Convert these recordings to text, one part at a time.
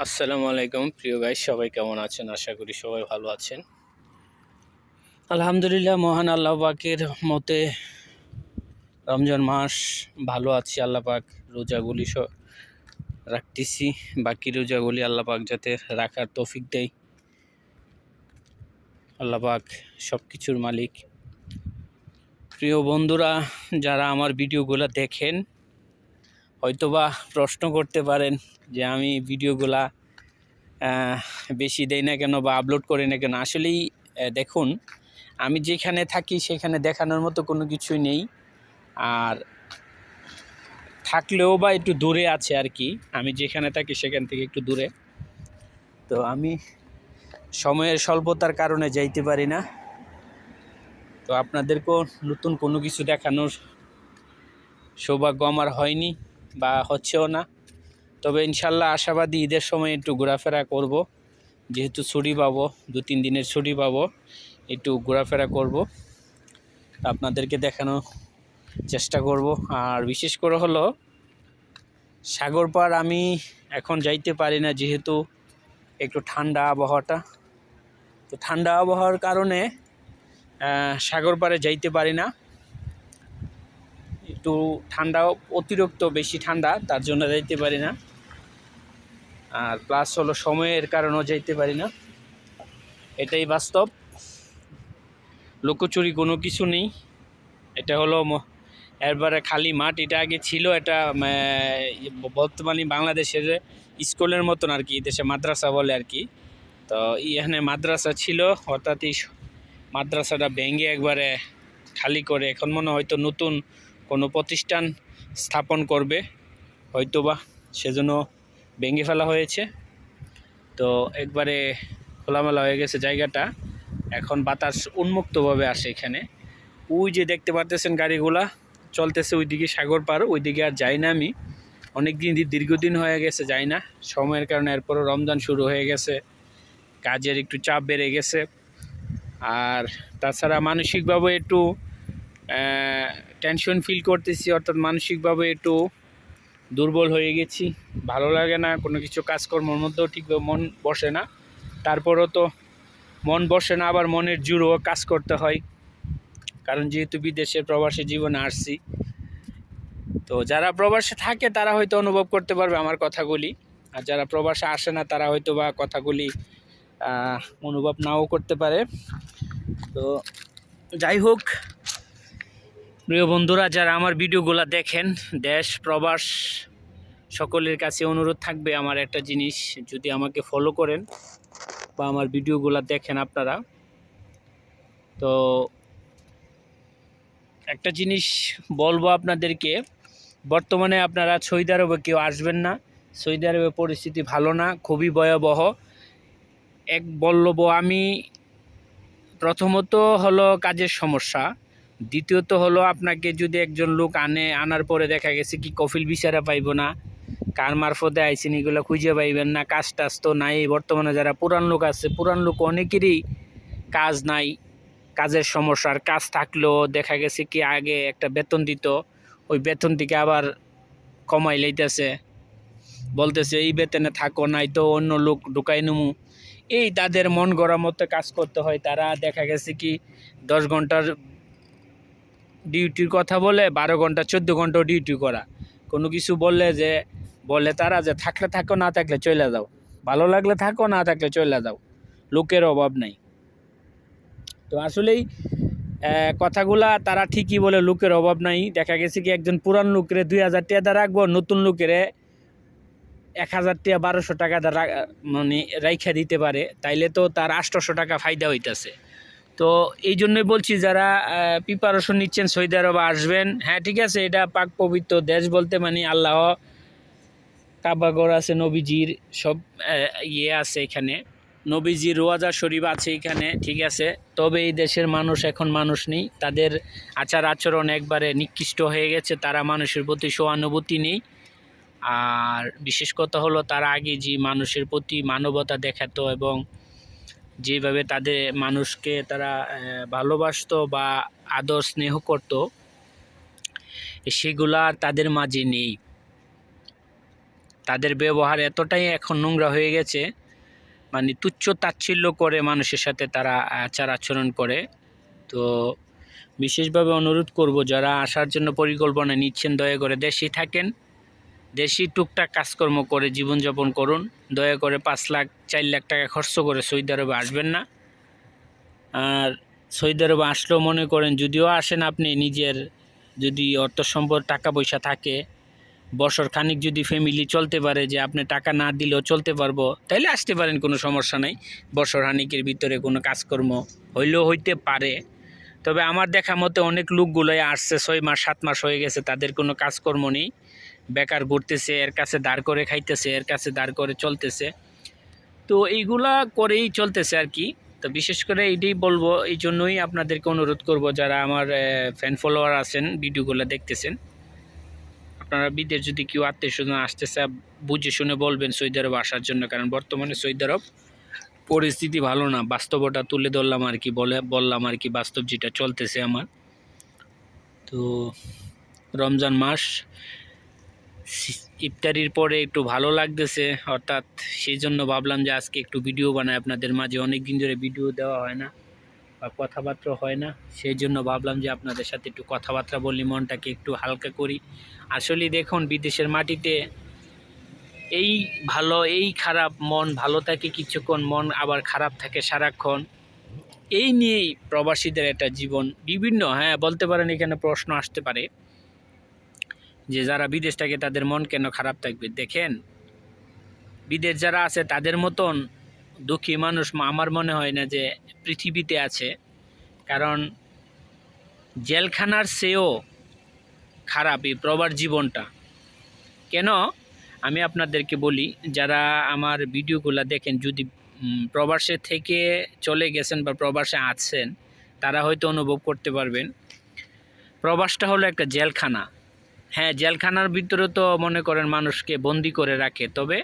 আসসালামু আলাইকুম, প্রিয় গাই সবাই কেমন আছেন? আশা করি সবাই ভালো আছেন। আলহামদুলিল্লাহ, মহান আল্লাহ পাকের মতে রমজান মাস ভালো আছি, আল্লাহ পাক রোজাগুলি সব রাখতেছি। বাকি রোজাগুলি আল্লাহ পাক যাতে রাখার তৌফিক দেয়। আল্লাহ পাক সব কিছুর মালিক। প্রিয় বন্ধুরা, যারা আমার ভিডিওগুলো দেখেন হয়তোবা প্রশ্ন করতে পারেন যে আমি ভিডিওগুলা বেশি দেই না কেন বা আপলোড করি না কেন? আসলেই দেখুন, আমি যেখানে থাকি সেখানে দেখানোর মতো কোনো কিছুই নেই। আর থাকলেও বা একটু দূরে আছে আর কি, আমি যেখানে থাকি সেখান থেকে একটু দূরে। তো আমি সময়ের স্বল্পতার কারণে যাইতে পারি না। তো আপনাদেরকেও নতুন কোনো কিছু দেখানোর সৌভাগ্য আমার হয়নি। বা হচ্ছেও না। তবে ইনশাল্লাহ আশাবাদী ঈদের সময় একটু ঘোরাফেরা করব। যেহেতু ছুটি পাবো, দু তিন দিনের ছুটি পাবো, একটু ঘোরাফেরা করব। আপনাদেরকে দেখানো চেষ্টা করব। আর বিশেষ করে হলো সাগর পাড় আমি এখন যাইতে পারি না যেহেতু একটু ঠান্ডা আবহাওয়াটা। তো ঠান্ডা আবহাওয়ার কারণে সাগর পাড়ে যাইতে পারি না। একটু ঠান্ডা অতিরিক্ত বেশি ঠান্ডা, তার জন্য যাইতে পারি না। আর প্লাস হলো সময়ের কারণেও যাইতে পারি না। এটাই বাস্তব। লুকোচুরি কোনো কিছু নেই। এটা হলো এরপরে খালি মাঠ। এটা আগে ছিল এটা বর্তমানে বাংলাদেশের স্কুলের মতন আর কি, দেশে মাদ্রাসা বলে আর কি। তো এখানে মাদ্রাসা ছিল এই মাদ্রাসাটা ভেঙে একবারে খালি করে, এখন মনে হয়তো নতুন কোনো প্রতিষ্ঠান স্থাপন করবে, হয়তোবা সেজন্য ভেঙে ফেলা হয়েছে। তো একবারে খোলামেলা হয়ে গেছে জায়গাটা। এখন বাতাস উন্মুক্তভাবে আসে এখানে। ওই যে দেখতে পারতেছেন গাড়িগুলা, চলতেছে ওইদিকে সাগর পার, ওইদিকে আর যাই না আমি। অনেক দিন দীর্ঘদিন হয়ে গেছে, যাই না। সময়ের কারণে এরপরও রমজান শুরু হয়ে গেছে। কাজের একটু চাপ বেড়ে গেছে। আর তাছাড়া মানসিকভাবে একটু টেনশন ফিল করতেছি, অর্থাৎ মানসিকভাবে একটু দুর্বল হয়ে গেছি। ভালো লাগে না, কোনো কিছু কাজকর্মের মধ্যেও ঠিকভাবে মন বসে না। তারপরও তো মন বসে না, আবার মনের জুড়ও কাজ করতে হয়। কারণ যেহেতু বিদেশে প্রবাসী জীবনে আসছি, তো যারা প্রবাসে থাকে তারা হয়তো অনুভব করতে পারবে আমার কথাগুলি। আর যারা প্রবাসে আসে না, তারা হয়তো বা কথাগুলি অনুভব নাও করতে পারে। তো যাই হোক প্রিয় বন্ধুরা, যারা আমার ভিডিওগুলো দেখেন, দেশ, প্রবাস, সকলের কাছে অনুরোধ থাকবে আমার একটা জিনিস, যদি আমাকে ফলো করেন বা আমার ভিডিওগুলো দেখেন আপনারা। তো একটা জিনিস বলব আপনাদেরকে, বর্তমানে আপনারা সৌদি আরবে কেউ আসবেন না, সৌদি আরবে পরিস্থিতি ভালো না, খুবই ভয়াবহ। এক বলব আমি, প্রথমত হলো কাজের সমস্যা। দ্বিতীয়ত হলো আপনাকে যদি একজন লোক আনে, আনার পরে দেখা গেছে কি কফিল বিচারা পাইব না, কার মারফতে আইসিন এগুলো খুঁজে পাইবেন না, কাজ টাজ তো নাই, বর্তমানে যারা পুরান লোক আছে, পুরান লোক অনেকেরই কাজ নাই, কাজের সমস্যার কাজ থাকলেও দেখা গেছে কি আগে একটা বেতন দিত, ওই বেতন থেকে আবার কমাই লইতেছে, বলতেছে এই বেতনে থাকো, নাই তো অন্য লোক ঢুকাই নমু। এই তাদের মন গড়া মতো কাজ করতে হয়, তারা দেখা গেছে কি দশ ঘণ্টার ডিউটির কথা বলে বারো ঘণ্টা, চোদ্দ ঘন্টাও ডিউটি করা। কোনো কিছু বললে যে বলে তারা যে, থাকলে থাকো, না থাকলে চলে যাও। ভালো লাগলে থাকো, না থাকলে চলে যাও। লোকের অভাব নাই। তো আসলেই কথাগুলা তারা ঠিকই বলে, লোকের অভাব নাই। দেখা গেছে কি, একজন পুরান লোকের দুই হাজার টাকা রাখব, নতুন লোকেরে এক হাজার টাকা, বারোশো টাকা মানে রাইখা দিতে পারে। তাইলে তো তার আটশোশো টাকা ফায়দা হইতাছে। তো এই জন্যই বলছি যারা প্রিপারেশন নিচ্ছেন, সৌদি আরব আসবেন। হ্যাঁ ঠিক আছে, এটা পাক পবিত্র দেশ বলতে মানে আল্লাহ। কাবাগর আছে, নবীজির সব ইয়ে আছে এখানে। নবীজির রোয়াজা শরীফ আছে এখানে, ঠিক আছে। তবে এই দেশের মানুষ এখন মানুষ নেই। তাদের আচার আচরণ একবারে নিকৃষ্ট হয়ে গেছে। তারা মানুষের প্রতি সহানুভূতি নেই। আর বিশেষ কথা হলো, তারা আগে যে মানুষের প্রতি মানবতা দেখাতো এবং যেভাবে তাদের মানুষকে তারা ভালোবাসতো বা আদর স্নেহ করতো, সেগুলা তাদের মাঝে নেই। তাদের ব্যবহার এতটাই এখন নোংরা হয়ে গেছে মানে তুচ্ছ তাচ্ছিল্য করে মানুষের সাথে তারা আচার আচরণ করে। তো বিশেষভাবে অনুরোধ করব, যারা আসার জন্য পরিকল্পনা নিচ্ছেন, দয়া করে দেশেই থাকেন। দেশি টুকটাক কাজকর্ম করে জীবনযাপন করুন। দয়া করে পাঁচ লাখ, চার লাখ টাকা খরচ করে সৌদি আরবে আসবেন না। আর সৌদি আরবে আসলেও মনে করেন, যদিও আসেন আপনি নিজের যদি অর্থ সম্পদ, টাকা পয়সা থাকে, বছর খানিক যদি ফ্যামিলি চলতে পারে যে আপনি টাকা না দিলেও চলতে পারব তাহলে আসতে পারেন, কোনো সমস্যা নাই। বছর খানিকের ভিতরে কোনো কাজকর্ম হইলেও হইতে পারে। তবে আমার দেখা মতে অনেক লোকগুলোই আসছে, ছয় মাস, সাত মাস হয়ে গেছে, তাদের কোনো কাজকর্ম নেই। বেকার ঘুরতেছে, এর কাছে দাঁড় করে খাইতেছে, এর কাছে দাঁড় করে চলতেছে। তো এইগুলা করেই চলতেছে আর কি। তো বিশেষ করে এইটাই বলব, এই জন্যই আপনাদেরকে অনুরোধ করব, যারা আমার ফ্যান ফলোয়ার আছেন, ভিডিওগুলো দেখতেছেন, আপনারা বিদেশ যদি কেউ আত্মীয় স্বজন আসতেছে বুঝে শুনে বলবেন সৌদি আরব আসার জন্য, কারণ বর্তমানে সৌদি আরব পরিস্থিতি ভালো না, বাস্তবটা তুলে ধরলাম আর কি, বলে, বললাম আর কি, বাস্তব যেটা চলতেছে আমার। তো রমজান মাস ইফতারির পরে একটু ভালো লাগতেছে, অর্থাৎ সেই জন্য ভাবলাম যে আজকে একটু ভিডিও বানাই। আপনাদের মাঝে অনেক দিন ধরে ভিডিও দেওয়া হয় না বা কথাবার্তা হয় না। সেই জন্য ভাবলাম যে আপনাদের সাথে একটু কথাবার্তা বলি, মনটাকে একটু হালকা করি। আসলে দেখুন, বিদেশের মাটিতে এই ভালো, এই খারাপ মন, ভালো থাকে কিছুক্ষণ, মন আবার খারাপ থাকে সারাক্ষণ। এই নিয়েই প্রবাসীদের একটা জীবন। বিভিন্ন হ্যাঁ বলতে পারেন এখানে প্রশ্ন আসতে পারে। যে যারা বিদেশ থাকে, তাদের মন কেন খারাপ থাকবে? দেখেন, বিদেশ যারা আছে, তাদের মতন দুঃখী মানুষ আমার মনে হয় না যে পৃথিবীতে আছে। কারণ জেলখানার চেয়েও খারাপ এই প্রবার জীবনটা। কেন? আমি আপনাদেরকে বলি, যারা আমার ভিডিওগুলো দেখেন, যদি প্রবাসে থেকে চলে গেছেন বা প্রবাসে আছেন, তারা হয়তো অনুভব করতে পারবেন। প্রবাসটা হলো একটা জেলখানা। হ্যাঁ জেলখানার ভিতরে তো মনে করেন মানুষকে বন্দি করে রাখে, তবে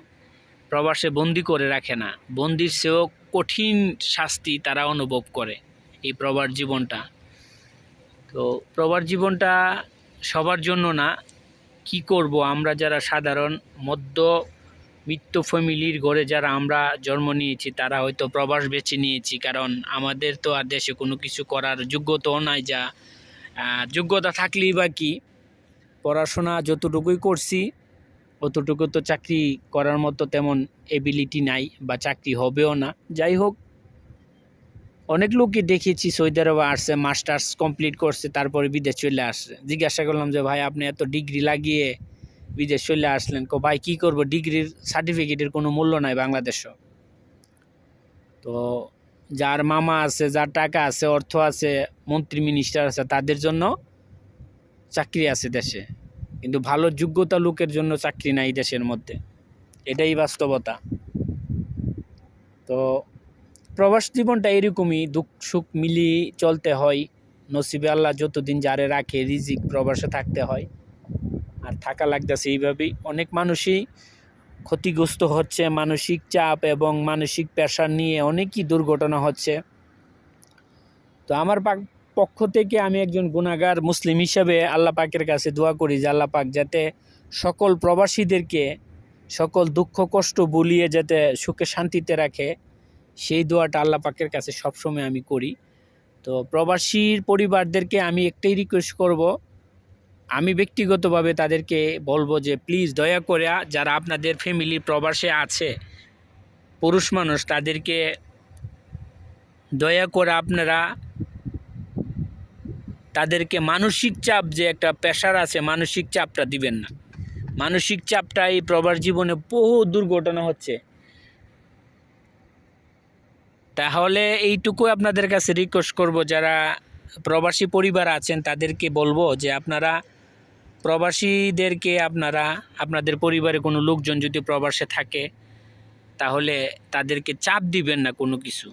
প্রবাসে বন্দি করে রাখে না। বন্দির চেয়েও কঠিন শাস্তি তারা অনুভব করে এই প্রবার জীবনটা। তো প্রবার জীবনটা সবার জন্য না, কি করব? আমরা যারা সাধারণ, মধ্য মিত্র ফ্যামিলির ঘরে যারা আমরা জন্ম নিয়েছি, তারা হয়তো প্রবাস বেছে নিয়েছি, কারণ আমাদের তো আর দেশে কোনো কিছু করার যোগ্যতাও নাই যা। যোগ্যতা থাকলেই বা কি? পড়াশোনা যতটুকুই করছি, অতটুকু তো চাকরি করার মতো তেমন এবিলিটি নাই বা চাকরি হবেও না। যাই হোক, অনেক লোকই দেখেছি সৌদি আরবে আসছে, মাস্টার্স কমপ্লিট করছে, তারপরে বিদেশ চলে আসছে। জিজ্ঞাসা করলাম যে, ভাই, আপনি এত ডিগ্রি লাগিয়ে বিদেশ চলে আসলেন কো? ভাই, কী করব? ডিগ্রির সার্টিফিকেটের কোনো মূল্য নাই বাংলাদেশও। তো যার মামা আছে, যার টাকা আছে, অর্থ আছে, মন্ত্রী মিনিস্টার আছে, তাদের জন্য চাকরি আছে দেশে, কিন্তু ভালো যোগ্যতা লোকের জন্য চাকরি নাই দেশের মধ্যে। এটাই বাস্তবতা। তো প্রবাস জীবনটা এরকমই, দুঃখ সুখ মিলিয়ে চলতে হয়। নসিবে আল্লাহ যতদিন যারে রাখে, রিজিক প্রবাসে থাকতে হয়। আর থাকা লাগতেছে এইভাবেই। অনেক মানুষই ক্ষতিগ্রস্ত হচ্ছে, মানসিক চাপ এবং মানসিক প্রেশার নিয়ে অনেকই দুর্ঘটনা হচ্ছে। তো আমার পক্ষ থেকে আমি একজন গুণাগার মুসলিম হিসাবে আল্লাহ পাকের কাছে দোয়া করি যে আল্লাহ পাক যাতে সকল প্রবাসীদেরকে সকল দুঃখ, কষ্ট বলিয়ে যাতে সুখে শান্তিতে রাখে, সেই দোয়াটা আল্লাহ পাকের কাছে সবসময় আমি করি। তো প্রবাসীর পরিবারদেরকে আমি একটাই রিকোয়েস্ট করব, আমি ব্যক্তিগতভাবে তাদেরকে বলব যে প্লিজ দয়া করে যারা আপনাদের ফ্যামিলি প্রবাসে আছে, পুরুষ মানুষ তাদেরকে দয়া করে আপনারা তাদেরকে মানসিক চাপ যে একটা প্রেশার আছে, মানসিক চাপটা দিবেন না। মানসিক চাপটা এই প্রবাস জীবনে বহু দুর্ঘটনা হচ্ছে। তাহলে এইটুকু আপনাদের কাছে রিকোয়েস্ট করব, যারা প্রবাসী পরিবার আছেন তাদেরকে বলব যে আপনারা প্রবাসীদেরকে আপনারা, আপনাদের পরিবারে কোনো লোকজন যদি প্রবাসে থাকে, তাহলে তাদেরকে চাপ দিবেন না কোনো কিছু।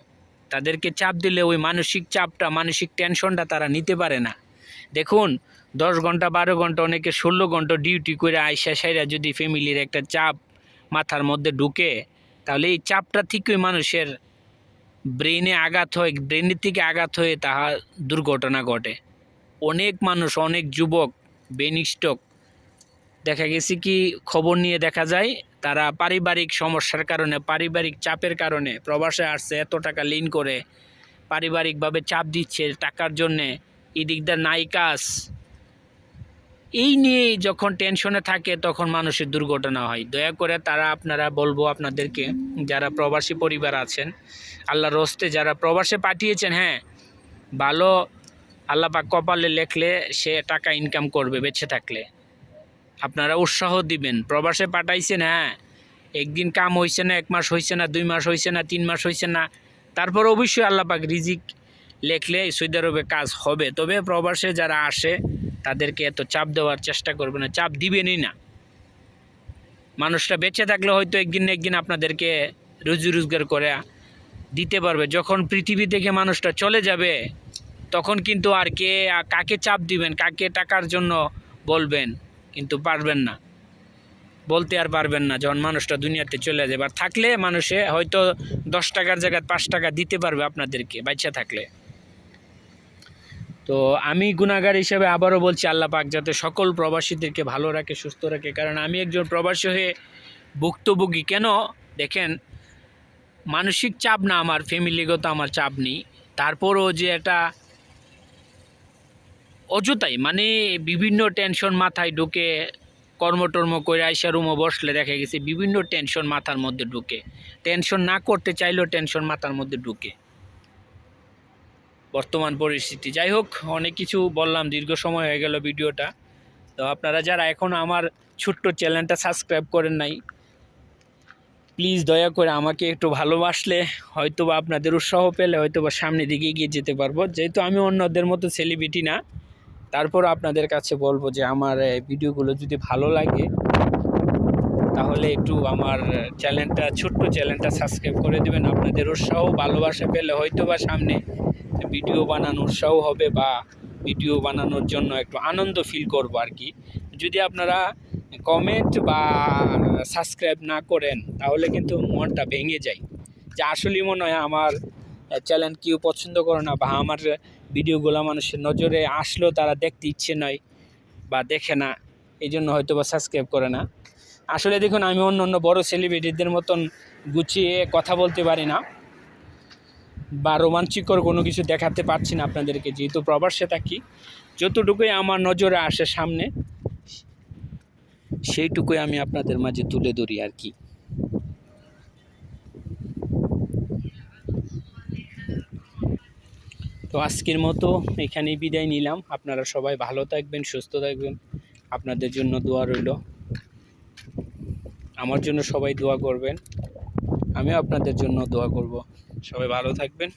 তাদেরকে চাপ দিলে ওই মানসিক চাপটা, মানসিক টেনশনটা তারা নিতে পারে না। দেখুন, দশ ঘণ্টা, বারো ঘণ্টা, অনেকে ষোলো ঘণ্টা ডিউটি করে আইসা সাইরা যদি ফ্যামিলির একটা চাপ মাথার মধ্যে ঢুকে, তাহলে এই চাপটা থেকেই মানুষের ব্রেনে আঘাত হয় ব্রেনের থেকে আঘাত হয়ে তাহা দুর্ঘটনা ঘটে। অনেক মানুষ, অনেক যুবক ব্রেন স্ট্রোক দেখা গেছে কি খবর নিয়ে দেখা যায় তারা পারিবারিক সমস্যার কারণে, পারিবারিক চাপের কারণে প্রবাসে আসছে, এত টাকা লিন করে পারিবারিকভাবে চাপ দিচ্ছে, টাকার জন্যে এদিকদার নাই কাজ। এই নিয়ে যখন টেনশনে থাকে, তখন মানুষের দুর্ঘটনা হয়। দয়া করে তারা, আপনারা বলব আপনাদেরকে, যারা প্রবাসী পরিবার আছেন আল্লাহ রস্তে যারা প্রবাসে পাঠিয়েছেন হ্যাঁ ভালো, আল্লাহ পাক কপালে লেখলে সে টাকা ইনকাম করবে, বেঁচে থাকলে। আপনারা উৎসাহ দিবেন। প্রবাসে পাঠাইছেন হ্যাঁ। একদিন কাম হয়েছে না, এক মাস হয়েছে না, দুই মাস হয়েছে না, তিন মাস হয়েছে না। তারপর অবশ্যই আল্লাহ পাক রিজিক লেখলে সৌদি আরবে কাজ হবে। তবে প্রবাসে যারা আসে, তাদেরকে এত চাপ দেওয়ার চেষ্টা করবে না। চাপ দিবেনই না। মানুষটা বেঁচে থাকলে হয়তো একদিন না একদিন আপনাদেরকে রুজি রোজগার করে দিতে পারবে। যখন পৃথিবী থেকে মানুষটা চলে যাবে, তখন কিন্তু আর কে, কাকে চাপ দিবেন, কাকে টাকার জন্য বলবেন? কিন্তু পারবেন না। বলতে আর পারবেন না, যখন মানুষটা দুনিয়াতে চলে যাবে আর থাকলে মানুষে হয়তো দশ টাকার জায়গায় পাঁচ টাকা দিতে পারবে আপনাদেরকে বাচ্চা থাকলে। তো আমি গুণাগার হিসেবে আবারও বলছি, আল্লাহ পাক যাতে সকল প্রবাসীদেরকে ভালো রাখে, সুস্থ রাখে। কারণ আমি একজন প্রবাসী হয়ে ভুক্তভোগী কেন? দেখেন, মানসিক চাপ না আমার ফ্যামিলিগত আমার চাপ নেই। তারপরও যে একটা অযথাই মানে বিভিন্ন টেনশন মাথায় ঢুকে, কর্মটর্ম করে আইসা রুমে বসলে দেখা গেছে বিভিন্ন টেনশন মাথার মধ্যে ঢুকে। টেনশন না করতে চাইলেও টেনশন মাথার মধ্যে ঢুকে। বর্তমান পরিস্থিতি। যাই হোক, অনেক কিছু বললাম, দীর্ঘ সময় হয়ে গেল ভিডিওটা। তো আপনারা যারা এখনও আমার ছোট্ট চ্যানেলটা সাবস্ক্রাইব করেন নাই প্লিজ দয়া করে আমাকে একটু ভালোবাসলে হয়তো বা আপনাদের উৎসাহ পেলে হয়তো বা সামনের দিকে এগিয়ে যেতে পারব। যেহেতু আমি অন্যদের মতো সেলিব্রিটি না তারপর আপনাদের কাছে বলব যে আমার ভিডিওগুলো যদি ভালো লাগে, তাহলে একটু আমার চ্যানেলটা, ছোট্ট চ্যানেলটা সাবস্ক্রাইব করে দেবেন। আপনাদের উৎসাহ ভালোবাসা পেলে হয়তো বা সামনে ভিডিও বানানোর উৎসাহ হবে বা ভিডিও বানানোর জন্য একটু আনন্দ ফিল করব আর কি। যদি আপনারা কমেন্ট বা সাবস্ক্রাইব না করেন, তাহলে কিন্তু মনটা ভেঙে যায়। যে আসলেই মনে হয় আমার চ্যানেল কেউ পছন্দ করে না বা আমার ভিডিওগুলো মানুষের নজরে আসলেও তারা দেখতে ইচ্ছে নয় বা দেখে না এই জন্য হয়তো বা সাবস্ক্রাইব করে না। আসলে দেখুন, আমি অন্য অন্য বড়ো সেলিব্রিটিদের মতন গুছিয়ে কথা বলতে পারি না বা রোমাঞ্চিকর কোনো কিছু দেখাতে পারছি না আপনাদেরকে, যেহেতু প্রবাসে থাকি। যতটুকুই আমার নজরে আসে সামনে, সেইটুকুই আমি আপনাদের মাঝে তুলে ধরি আর কি। তো আজকের মতো এখানে বিদায় নিলাম। আপনারা সবাই ভালো থাকবেন, সুস্থ থাকবেন। আপনাদের জন্য দোয়া রইল। আমার জন্য সবাই দোয়া করবেন। আমিও আপনাদের জন্য দোয়া করব। সবাই ভালো থাকবেন।